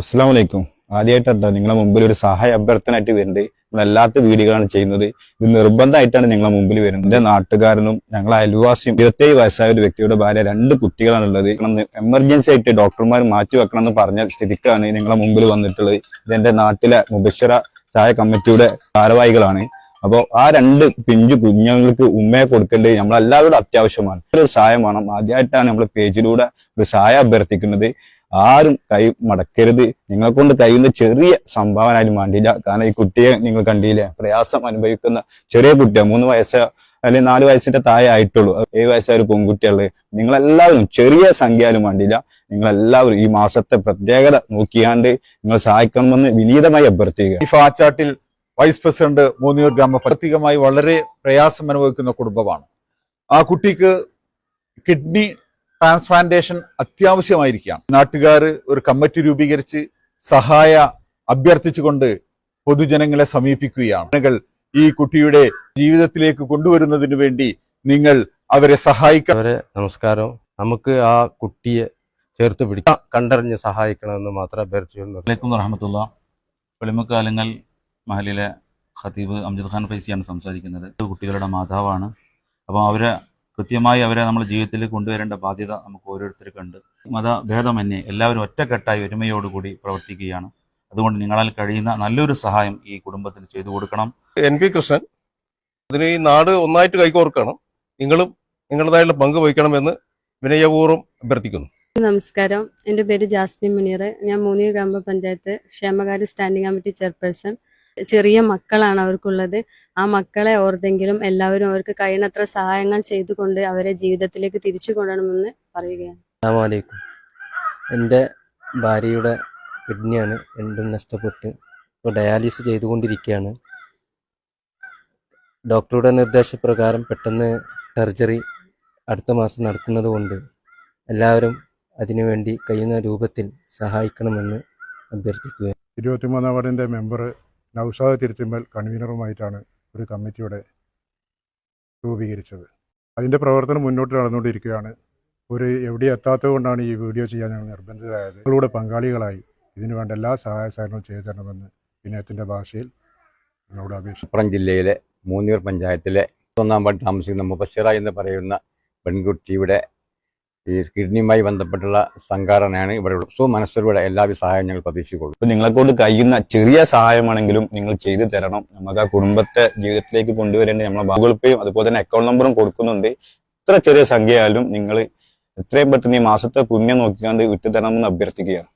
അസ്സാം വലൈക്കും ആദ്യമായിട്ടാണ് നിങ്ങളെ മുമ്പിൽ ഒരു സഹായ അഭ്യർത്ഥനയായിട്ട് വരുന്നുണ്ട് നമ്മൾ വീടുകളാണ് ചെയ്യുന്നത്. ഇത് നിർബന്ധമായിട്ടാണ് നിങ്ങളെ മുമ്പിൽ വരുന്നത്. എന്റെ നാട്ടുകാരനും ഞങ്ങളെ അയൽവാസിയും ഇരുപത്തേഴ് വയസ്സായ ഒരു വ്യക്തിയുടെ ഭാര്യ രണ്ട് കുട്ടികളാണ് ഉള്ളത്. എമർജൻസി ആയിട്ട് ഡോക്ടർമാർ മാറ്റി വെക്കണം എന്ന് പറഞ്ഞ സ്ഥിതിക്കാണ് നിങ്ങളെ മുമ്പിൽ വന്നിട്ടുള്ളത്. ഇതെന്റെ നാട്ടിലെ മുബശ്വര സഹായ കമ്മിറ്റിയുടെ ഭാരവാഹികളാണ്. അപ്പോൾ ആ രണ്ട് പിഞ്ചു കുഞ്ഞുങ്ങൾക്ക് ഉമ്മയെ കൊടുക്കേണ്ടത് നമ്മളെല്ലാവരും അത്യാവശ്യമാണ്. ഒരു സഹായം വേണം. ആദ്യമായിട്ടാണ് നമ്മൾ പേജിലൂടെ ഒരു സഹായം അഭ്യർത്ഥിക്കുന്നത്. ആരും കൈ മടക്കരുത്. നിങ്ങളെ കൊണ്ട് കഴിയുന്ന ചെറിയ സംഭാവന ആയാലും വേണ്ടിയില്ല. കാരണം ഈ കുട്ടിയെ നിങ്ങൾ കണ്ടില്ലേ? പ്രയാസം അനുഭവിക്കുന്ന ചെറിയ കുട്ടിയാണ് മൂന്ന് വയസ്സ് അല്ലെങ്കിൽ നാല് വയസ്സിന്റെ താഴെ ആയിട്ടുള്ളൂ. ഏഴ് വയസ്സായ ഒരു പെൺകുട്ടികൾ നിങ്ങളെല്ലാവരും ചെറിയ സംഖ്യയിലും വേണ്ടിയില്ല. നിങ്ങളെല്ലാവരും ഈ മാസത്തെ പ്രത്യേകത നോക്കിയാണ്ട് നിങ്ങൾ സഹായിക്കണമെന്ന് വിനീതമായി അഭ്യർത്ഥിക്കുക. ഈ ഫാച്ചാട്ടിൽ വൈസ് പ്രസിഡന്റ് മൂന്നിയൂർ ഗ്രാമപ്രത്യേകമായി വളരെ പ്രയാസം അനുഭവിക്കുന്ന കുടുംബമാണ്. ആ കുട്ടിക്ക് കിഡ്നി ട്രാൻസ്പ്ലാന്റേഷൻ അത്യാവശ്യമായിരിക്കുകയാണ്. നാട്ടുകാർ ഒരു കമ്മിറ്റി രൂപീകരിച്ച് സഹായ അഭ്യർത്ഥിച്ചുകൊണ്ട് പൊതുജനങ്ങളെ സമീപിക്കുകയാണ്. ജനങ്ങൾ ഈ കുട്ടിയുടെ ജീവിതത്തിലേക്ക് കൊണ്ടുവരുന്നതിന് വേണ്ടി നിങ്ങൾ അവരെ സഹായിക്കാം അവരെ നമസ്കാരം. നമുക്ക് ആ കുട്ടിയെ ചേർത്ത് പിടിക്കാം. കണ്ടറിഞ്ഞ് സഹായിക്കണമെന്ന് മാത്രം അഭ്യർത്ഥിച്ചു വലൈക്കും വറഹമത്തുള്ള. വെളിമക്കാലങ്ങൾ മഹലിലെ ഖത്തീബ് അംജദ് ഖാൻ ഫൈസിയാണ് സംസാരിക്കുന്നത്. കുട്ടികളുടെ മാതാവാണ്. അപ്പോൾ അവരെ കൃത്യമായി അവരെ നമ്മുടെ ജീവിതത്തിൽ കൊണ്ടുവരേണ്ട ബാധ്യത നമുക്ക് ഓരോരുത്തർക്കുണ്ട് മതഭേദമന്യേ എല്ലാവരും ഒറ്റക്കെട്ടായി ഒരുമയോടുകൂടി പ്രവർത്തിക്കുകയാണ്. അതുകൊണ്ട് നിങ്ങളാൽ കഴിയുന്ന നല്ലൊരു സഹായം ഈ കുടുംബത്തിന് ചെയ്തു കൊടുക്കണം. എൻ പി കൃഷ്ണൻ അതിന് ഈ നാട് ഒന്നായിട്ട് കൈകോർക്കണം. നിങ്ങളും നിങ്ങളുടേതായുള്ള പങ്ക് വഹിക്കണമെന്ന് വിനയപൂർവം അഭ്യർത്ഥിക്കുന്നു. നമസ്കാരം. എന്റെ പേര് ജാസ്മിൻ മുനീർ. ഞാൻ മൂന്നിയൂർ ഗ്രാമപഞ്ചായത്ത് ക്ഷേമകാര്യ സ്റ്റാൻഡിംഗ് കമ്മിറ്റി ചെയർപേഴ്സൺ. ചെറിയ മക്കളാണ് അവർക്കുള്ളത്. ആ മക്കളെ ഓർത്തെങ്കിലും എല്ലാവരും അവർക്ക് കഴിയുന്നത്ര സഹായങ്ങൾ ചെയ്തുകൊണ്ട് അവരെ ജീവിതത്തിലേക്ക് തിരിച്ചു കൊണ്ടുവരണമെന്ന് പറയുകയാണ്. അസ്സാമലൈക്കും എന്റെ ഭാര്യയുടെ കിഡ്നിയാണ് രണ്ടും നഷ്ടപ്പെട്ട് ഇപ്പോൾ ഡയാലിസിസ് ചെയ്തുകൊണ്ടിരിക്കുകയാണ്. ഡോക്ടറുടെ നിർദ്ദേശപ്രകാരം പെട്ടെന്ന് സർജറി അടുത്ത മാസം നടക്കുന്നത് കൊണ്ട് എല്ലാവരും അതിനുവേണ്ടി കഴിയുന്ന രൂപത്തിൽ സഹായിക്കണമെന്ന് അഭ്യർത്ഥിക്കുക ഇരുപത്തിമൂന്നാം വാർഡിന്റെ മെമ്പർ നൗഷാദ് തിരുത്തുമ്പൽ കൺവീനറുമായിട്ടാണ് ഒരു കമ്മിറ്റിയുടെ രൂപീകരിച്ചത്. അതിന്റെ പ്രവർത്തനം മുന്നോട്ട് നടന്നുകൊണ്ടിരിക്കുകയാണ്. ഒരു എവിടെ എത്താത്തത് കൊണ്ടാണ് ഈ വീഡിയോ ചെയ്യാൻ ഞങ്ങൾ നിർബന്ധിതരായത്. നിങ്ങളുടെ പങ്കാളികളായി. ഇതിനു വേണ്ട എല്ലാ സഹായ സഹകരണവും ചെയ്തു തരണമെന്ന് വിനയത്തിന്റെ ഭാഷയിൽ നിങ്ങളോട് അപേക്ഷ മലപ്പുറം ജില്ലയിലെ മൂന്നൂർ പഞ്ചായത്തിലെ ഒന്നാം വാർഡ് താമസിക്കുന്ന മുബഷിറ എന്ന് പറയുന്ന പെൺകുട്ടിയുടെ ഈ കിഡ്നിയുമായി ബന്ധപ്പെട്ടുള്ള സംഘടനയാണ് ഇവിടെ സോ മനസ്സിലൂടെ എല്ലാവിധ സഹായം ഞങ്ങൾ പ്രതീക്ഷിക്കുള്ളൂ അപ്പൊ നിങ്ങളെ കൊണ്ട് കഴിയുന്ന ചെറിയ സഹായമാണെങ്കിലും നിങ്ങൾ ചെയ്തു തരണം. നമുക്ക് ആ കുടുംബത്തെ ജീവിതത്തിലേക്ക് കൊണ്ടുവരേണ്ട നമ്മളെ ഗൂഗിൾ പേയും അതുപോലെ തന്നെ അക്കൗണ്ട് നമ്പറും കൊടുക്കുന്നുണ്ട്. എത്ര ചെറിയ സംഖ്യ ആയാലും നിങ്ങൾ എത്രയും പെട്ടെന്ന് ഈ മാസത്തെ പുണ്യം നോക്കിക്കാണ്ട് വിട്ടു എന്ന് അഭ്യർത്ഥിക്കുകയാണ്.